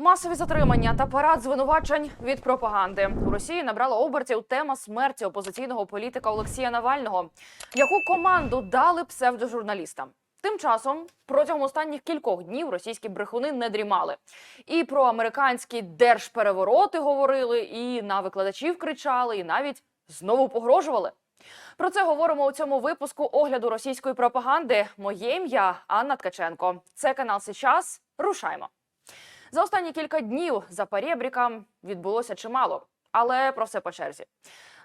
Масові затримання та парад звинувачень від пропаганди у Росії набрала обертів тема смерті опозиційного політика Олексія Навального, яку команду дали псевдожурналістам. Тим часом протягом останніх кількох днів російські брехуни не дрімали. І про американські держперевороти говорили, і на викладачів кричали, і навіть знову погрожували. Про це говоримо у цьому випуску огляду російської пропаганди. Моє ім'я Анна Ткаченко. Це канал Сейчас. Рушаймо. За останні кілька днів за перебріком відбулося чимало, але про все по черзі.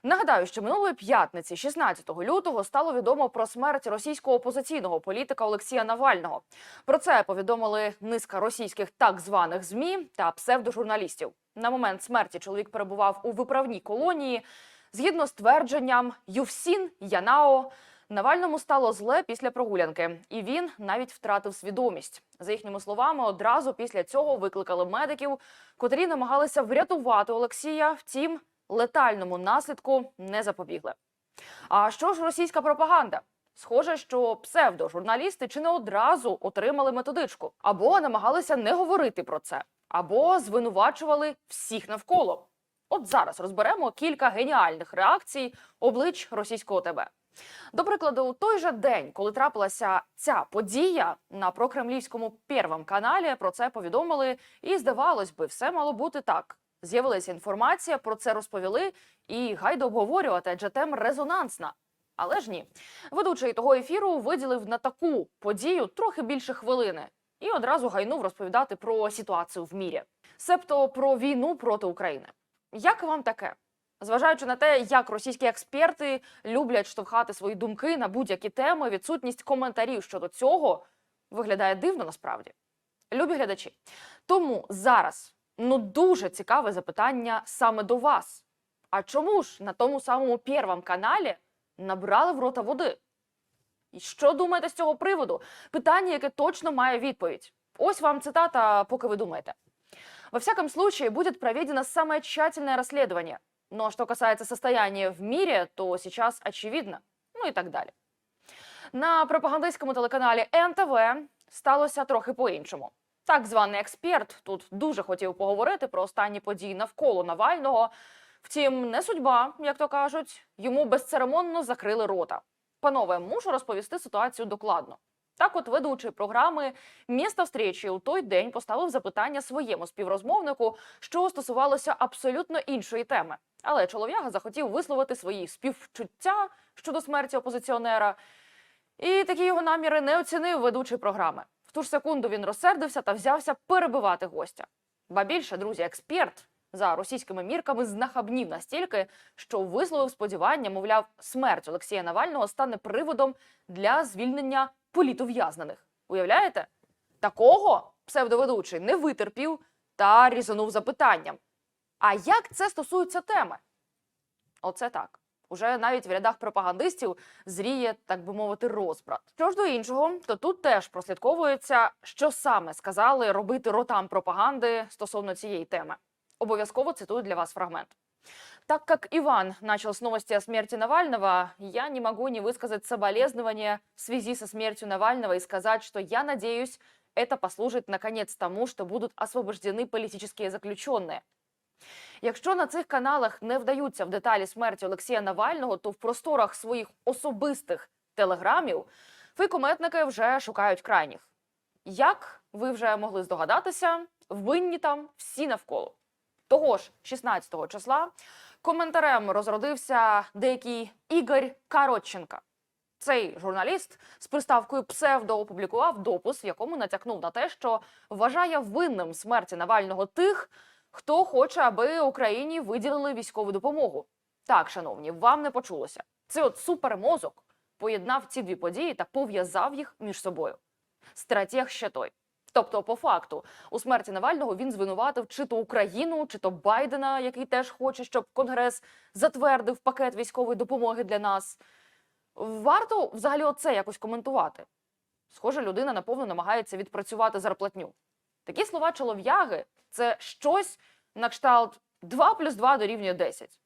Нагадаю, що минулої п'ятниці, 16 лютого, стало відомо про смерть російського опозиційного політика Олексія Навального. Про це повідомили низка російських так званих змі та псевдожурналістів. На момент смерті чоловік перебував у виправній колонії. Згідно з твердженням Ювсін Янао, Навальному стало зле після прогулянки, і він навіть втратив свідомість. За їхніми словами, одразу після цього викликали медиків, котрі намагалися врятувати Олексія. Втім, летальному наслідку не запобігли. А що ж російська пропаганда? Схоже, що псевдожурналісти чи не одразу отримали методичку, або намагалися не говорити про це, або звинувачували всіх навколо. От зараз розберемо кілька геніальних реакцій облич російського ТБ. До прикладу, у той же день, коли трапилася ця подія на прокремлівському первом каналі, про це повідомили, і здавалось би, все мало бути так. З'явилася інформація, про це розповіли, і гайда обговорювати, адже тема резонансна. Але ж ні, ведучий того ефіру виділив на таку подію трохи більше хвилини і одразу гайнув розповідати про ситуацію в мірі, себто про війну проти України. Як вам таке? Зважаючи на те, як російські експерти люблять штовхати свої думки на будь-які теми, відсутність коментарів щодо цього виглядає дивно насправді. Любі глядачі. Тому зараз ну дуже цікаве запитання саме до вас. А чому ж на тому самому первом каналі набрали в рота води? І що думаєте з цього приводу? Питання, яке точно має відповідь. Ось вам цитата, поки ви думаєте. Во всяком случае, будет проведено самое тщательное расследование. Но что касается состояния в мире, то сейчас очевидно. Ну і так далі. На пропагандистському телеканалі НТВ сталося трохи по-іншому. Так званий експерт тут дуже хотів поговорити про останні події навколо Навального. Втім, не судьба, як то кажуть, йому безцеремонно закрили рота. Панове, мушу розповісти ситуацію докладно. Так, от ведучий програми місто встречі у той день поставив запитання своєму співрозмовнику, що стосувалося абсолютно іншої теми. Але чолов'яга захотів висловити свої співчуття щодо смерті опозиціонера. І такі його наміри не оцінив ведучий програми. В ту ж секунду він розсердився та взявся перебивати гостя. Ба більше, друзі, експерт за російськими мірками знахабнів настільки, що висловив сподівання, мовляв, смерть Олексія Навального стане приводом для звільнення політов'язнених. Уявляєте? Такого псевдоведучий не витерпів та різанув запитанням. А як це стосується теми? Оце так. Уже навіть в рядах пропагандистів зріє, так би мовити, розбрат. Що ж до іншого, то тут теж прослідковується, що саме сказали робити ротам пропаганди стосовно цієї теми. Обов'язково цитую для вас фрагмент. Так как Иван начал с новости о смерти Навального, я не могу не высказать соболезнования в связи со смертью Навального и сказать, что я надеюсь, это послужит наконец тому, что будут освобождены политические заключенные. Якщо на цих каналах не вдаються в деталі смерті Олексія Навального, то в просторах своїх особистих телеграмів фейкометники вже шукають крайніх. Як ви вже могли здогадатися, винні там всі навколо. Того ж 16 числа коментарем розродився деякий Ігор Кароченка. Цей журналіст з приставкою псевдо опублікував допис, в якому натякнув на те, що вважає винним смерті Навального тих, хто хоче, аби Україні виділили військову допомогу. Так, шановні, вам не почулося. Це от супермозок поєднав ці дві події та пов'язав їх між собою. Стратег ще той. Тобто, по факту, у смерті Навального він звинуватив чи то Україну, чи то Байдена, який теж хоче, щоб Конгрес затвердив пакет військової допомоги для нас. Варто взагалі оце якось коментувати. Схоже, людина наповно намагається відпрацювати зарплатню. Такі слова чолов'яги це щось на кшталт 2 плюс 2 дорівнює 10.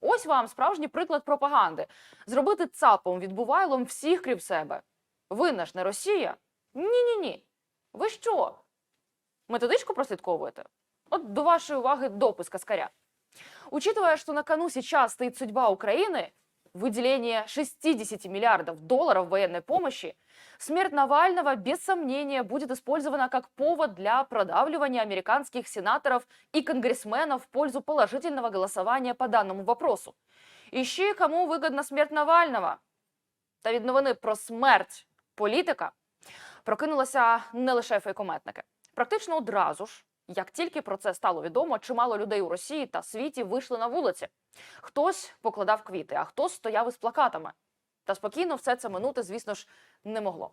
Ось вам справжній приклад пропаганди. Зробити цапом відбувайлом всіх крім себе. Винна ж не Росія? Ні-ні-ні. Ви що? Методичку прослідковуєте? От до вашей уваги допуск Каскаря. Учитывая, что на кону сейчас стоит судьба Украины, выделение 60 миллиардов долларов военной помощи, смерть Навального без сомнения будет использована как повод для продавливания американских сенаторов и конгрессменов в пользу положительного голосования по данному вопросу. Ищи, кому вигідна смерть Навального. Та від новини про смерть політика прокинулися не лише фейкометники. Практично одразу ж, як тільки про це стало відомо, чимало людей у Росії та світі вийшли на вулиці. Хтось покладав квіти, а хтось стояв із плакатами. Та спокійно все це минути, звісно ж, не могло.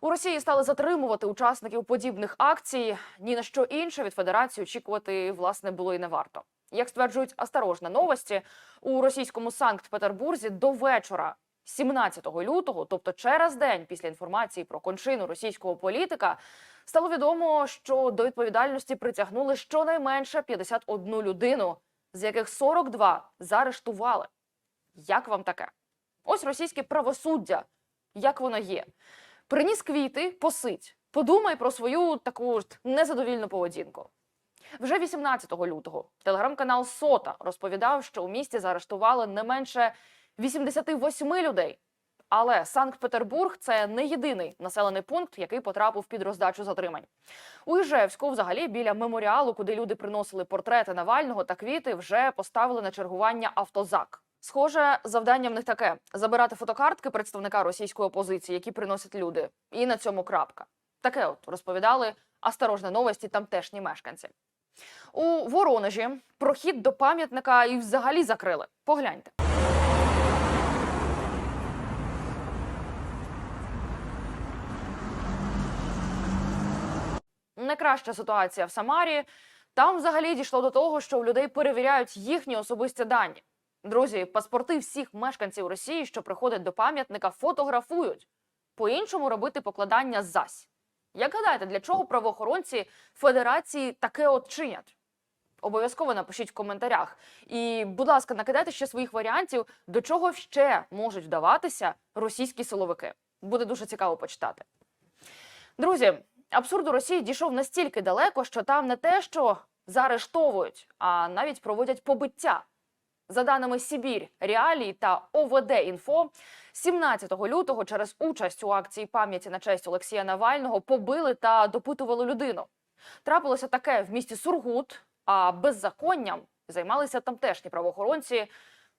У Росії стали затримувати учасників подібних акцій. Ні на що інше від федерації очікувати власне було і не варто. Як стверджують осторожні новості, у російському Санкт-Петербурзі до вечора 17 лютого, тобто через день після інформації про кончину російського політика, стало відомо, що до відповідальності притягнули щонайменше 51 людину, з яких 42 заарештували. Як вам таке? Ось російське правосуддя, як воно є. Приніс квіти, посить. Подумай про свою таку незадовільну поведінку. Вже 18 лютого телеграм-канал Сота розповідав, що у місті заарештували не менше 88 людей. Але Санкт-Петербург це не єдиний населений пункт, який потрапив під роздачу затримань. У Іжевську, взагалі, біля меморіалу, куди люди приносили портрети Навального та квіти, вже поставили на чергування автозак. Схоже, завдання в них таке: забирати фотокартки представника російської опозиції, які приносять люди, і на цьому крапка. Таке от розповідали осторожні новості тамтешні мешканці. У Воронежі прохід до пам'ятника і взагалі закрили. Погляньте. Не краща ситуація в Самарі. Там взагалі дійшло до того, що у людей перевіряють їхні особисті дані. Друзі, паспорти всіх мешканців Росії, що приходять до пам'ятника, фотографують. По-іншому робити покладання зась. Як гадаєте, для чого правоохоронці Федерації таке от чинять? Обов'язково напишіть в коментарях. І, будь ласка, накидайте ще своїх варіантів, до чого ще можуть вдаватися російські силовики. Буде дуже цікаво почитати. Друзі, абсурд у Росії дійшов настільки далеко, що там не те, що заарештовують, а навіть проводять побиття. За даними Сибір, Реалії та ОВД Інфо, 17 лютого через участь у акції пам'яті на честь Олексія Навального побили та допитували людину. Трапилося таке в місті Сургут, а беззаконням займалися тамтешні правоохоронці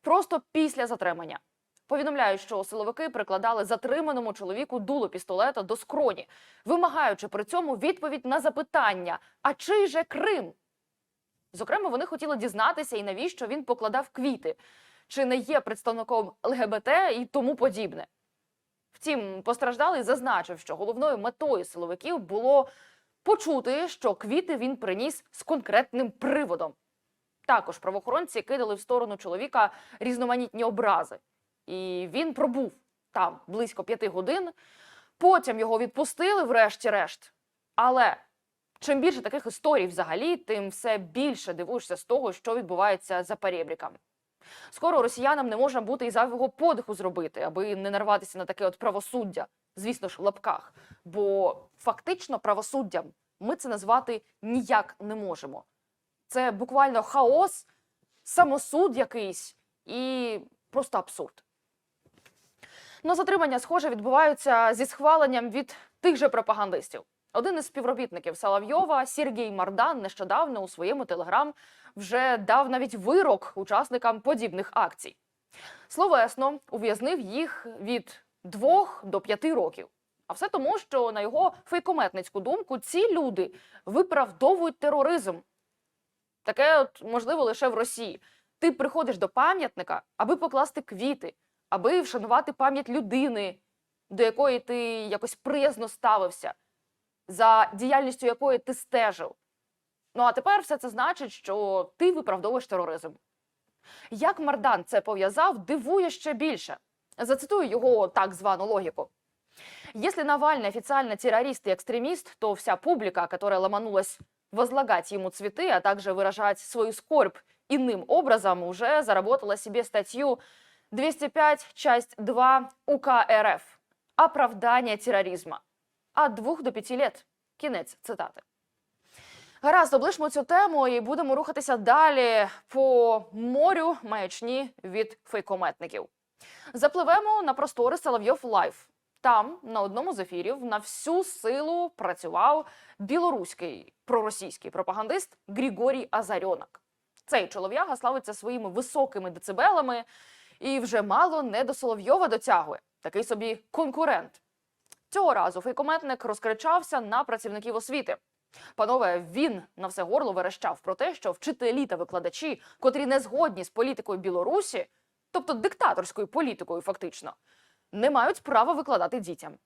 просто після затримання. Повідомляють, що силовики прикладали затриманому чоловіку дуло пістолета до скроні, вимагаючи при цьому відповідь на запитання: а чий же Крим? Зокрема, вони хотіли дізнатися, і навіщо він покладав квіти, чи не є представником ЛГБТ і тому подібне. Втім, постраждалий зазначив, що головною метою силовиків було почути, що квіти він приніс з конкретним приводом. Також правоохоронці кидали в сторону чоловіка різноманітні образи, і він пробув там близько п'яти годин. Потім його відпустили, врешті-решт. Але чим більше таких історій взагалі, тим все більше дивуєшся з того, що відбувається за перебріками. Скоро росіянам не можна бути і зайвого подиху зробити, аби не нарватися на таке от правосуддя, звісно ж, в лапках. Бо фактично правосуддям ми це назвати ніяк не можемо. Це буквально хаос, самосуд якийсь і просто абсурд. Но затримання, схоже, відбуваються зі схваленням від тих же пропагандистів. Один із співробітників Соловйова, Сергій Мардан, нещодавно у своєму телеграм вже дав навіть вирок учасникам подібних акцій. Словесно, ув'язнив їх від двох до п'яти років. А все тому, що на його фейкометницьку думку ці люди виправдовують тероризм. Таке от можливо лише в Росії. Ти приходиш до пам'ятника, аби покласти квіти, аби вшанувати пам'ять людини, до якої ти якось приязно ставився, за діяльністю якої ти стежив. Ну а тепер все це значить, що ти виправдовуєш тероризм. Як Мардан це пов'язав, дивує ще більше. Зацитую його так звану логіку. Если Навальный официально террорист и экстремист, то вся публика, которая ломанулась возлагать ему цветы, а также выражать свою скорбь иным образом, уже заработала себе статью 205, часть 2 УК РФ «Оправдание терроризма» от 2 до 5 лет. Кінець цитати. Гаразд, облишмо цю тему і будемо рухатися далі по морю маячні від фейкометників. Запливемо на простори Соловйов Лайф. Там на одному з ефірів на всю силу працював білоруський проросійський пропагандист Григорій Азарьонок. Цей чолов'яга славиться своїми високими децибелами і вже мало не до Соловйова дотягує. Такий собі конкурент. Цього разу фейкометник розкричався на працівників освіти. Панове, він на все горло верещав про те, що вчителі та викладачі, котрі не згодні з політикою Білорусі, тобто диктаторською політикою, фактично, не мають права викладати дітям.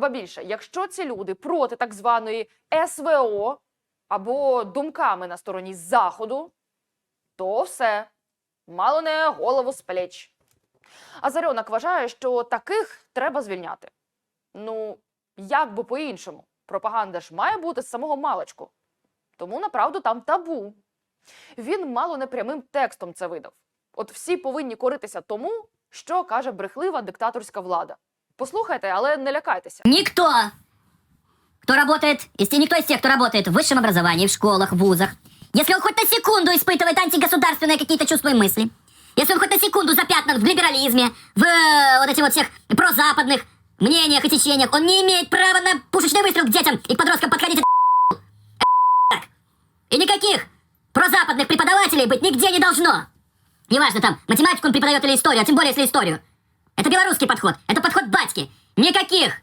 Ба більше, якщо ці люди проти так званої СВО або думками на стороні Заходу, то все мало не голову з плеч. Азарьонок вважає, що таких треба звільняти. Ну, як би по-іншому? Пропаганда ж має бути з самого маличку. Тому направду там табу. Він мало не прямим текстом це видав. От всі повинні коритися тому, що каже брехлива диктаторська влада. Послухайте, але не лякайтеся. Никто, кто работает, если никто из тех, кто работает в высшем образовании, в школах, в вузах, если он хоть на секунду испытывает антигосударственные какие-то чувства и мысли, если он хоть на секунду запятнан в либерализме, в э, вот этих вот всех прозападных мнениях и течениях, он не имеет права на пушечный выстрел к детям и к подросткам подходить. Это. И никаких прозападных преподавателей быть нигде не должно. Неважно там, математику он преподает или историю, а тем более если историю. Это белорусский подход, это подход батьки. Никаких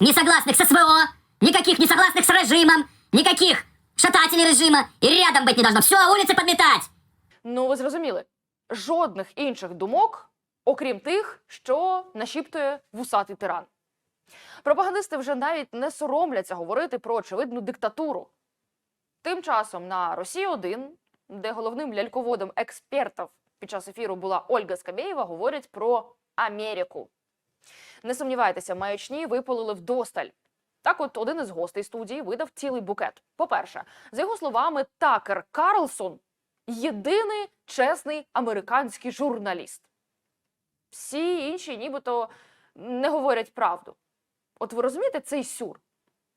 несогласных с СВО, никаких несогласных с режимом, никаких шатателей режима и рядом быть не должно. Все, улицы подметать. Ну, ви зрозуміли, жодних інших думок, окрім тих, що нашіптує вусатий тиран. Пропагандисти вже навіть не соромляться говорити про очевидну диктатуру. Тим часом на Росії 1 де головним ляльководом експертів під час ефіру була Ольга Скабєєва, говорять про Америку. Не сумнівайтеся, маячні випалили вдосталь. Так, от один із гостей студії видав цілий букет. По-перше, за його словами, Такер Карлсон єдиний чесний американський журналіст. Всі інші нібито не говорять правду. От ви розумієте цей сюр?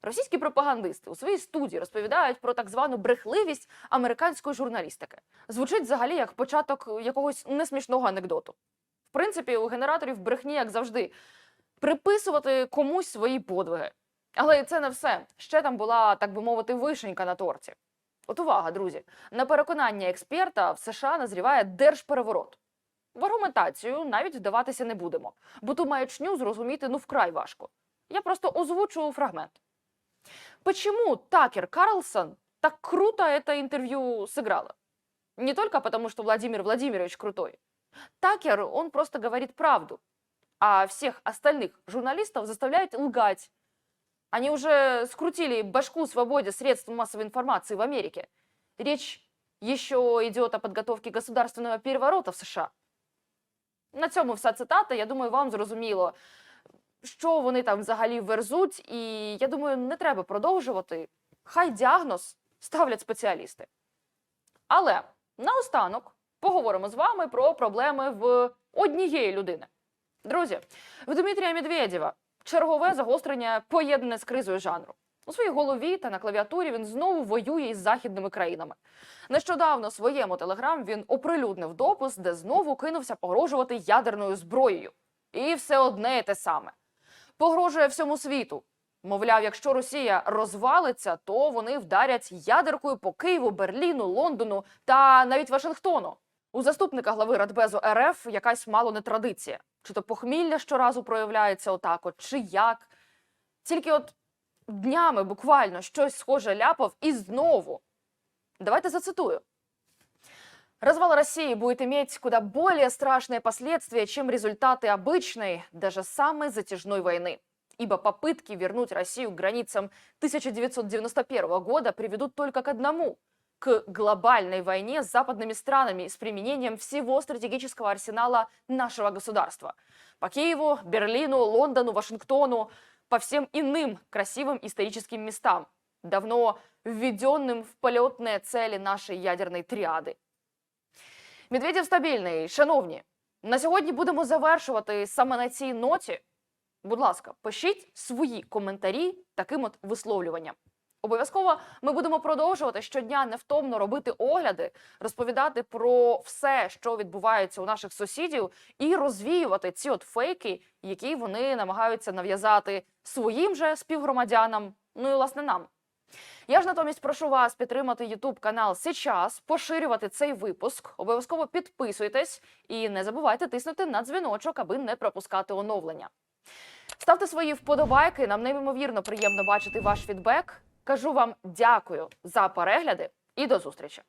Російські пропагандисти у своїй студії розповідають про так звану брехливість американської журналістики. Звучить взагалі як початок якогось несмішного анекдоту. В принципі, у генераторів брехні, як завжди, приписувати комусь свої подвиги. Але і це не все. Ще там була, так би мовити, вишенька на торті. От увага, друзі, на переконання експерта в США назріває держпереворот. В аргументацію навіть вдаватися не будемо, бо ту маячню зрозуміти ну вкрай важко. Я просто озвучу фрагмент. Почему Такер Карлсон так круто это интервью сыграла? Не только потому, что Владимир Владимирович крутой. Такер, он просто говорит правду, а всех остальных журналистов заставляет лгать. Они уже скрутили башку свободе средств массовой информации в Америке. Речь еще идет о подготовке государственного переворота в США. На цьому вся цитата. Я думаю, вам зрозуміло, що вони там взагалі верзуть, і я думаю, не треба продовжувати. Хай діагноз ставлять спеціалісти. Але наостанок поговоримо з вами про проблеми в однієї людини. Друзі, в Дмитрія Медведєва чергове загострення поєднане з кризою жанру. У своїй голові та на клавіатурі він знову воює із західними країнами. Нещодавно своєму телеграм він оприлюднив допис, де знову кинувся погрожувати ядерною зброєю. І все одне те саме. Погрожує всьому світу. Мовляв, якщо Росія розвалиться, то вони вдарять ядеркою по Києву, Берліну, Лондону та навіть Вашингтону. У заступника глави Радбезу РФ якась мало не традиція. Чи то похмілля щоразу проявляється отак, от, чи як. Тільки от днями буквально щось схоже ляпав і знову. Давайте зацитую. Развал России будет иметь куда более страшные последствия, чем результаты обычной, даже самой затяжной войны. Ибо попытки вернуть Россию к границам 1991 года приведут только к одному – к глобальной войне с западными странами с применением всего стратегического арсенала нашего государства. По Киеву, Берлину, Лондону, Вашингтону, по всем иным красивым историческим местам, давно введенным в полетные цели нашей ядерной триады. Медведєв стабільний, шановні. На сьогодні будемо завершувати саме на цій ноті. Будь ласка, пишіть свої коментарі таким от висловлюванням. Обов'язково ми будемо продовжувати щодня невтомно робити огляди, розповідати про все, що відбувається у наших сусідів, і розвіювати ці от фейки, які вони намагаються нав'язати своїм же співгромадянам, ну і власне нам. Я ж натомість прошу вас підтримати YouTube канал Сейчас, поширювати цей випуск. Обов'язково підписуйтесь і не забувайте тиснути на дзвіночок, аби не пропускати оновлення. Ставте свої вподобайки. Нам неймовірно приємно бачити ваш фідбек. Кажу вам дякую за перегляди і до зустрічі.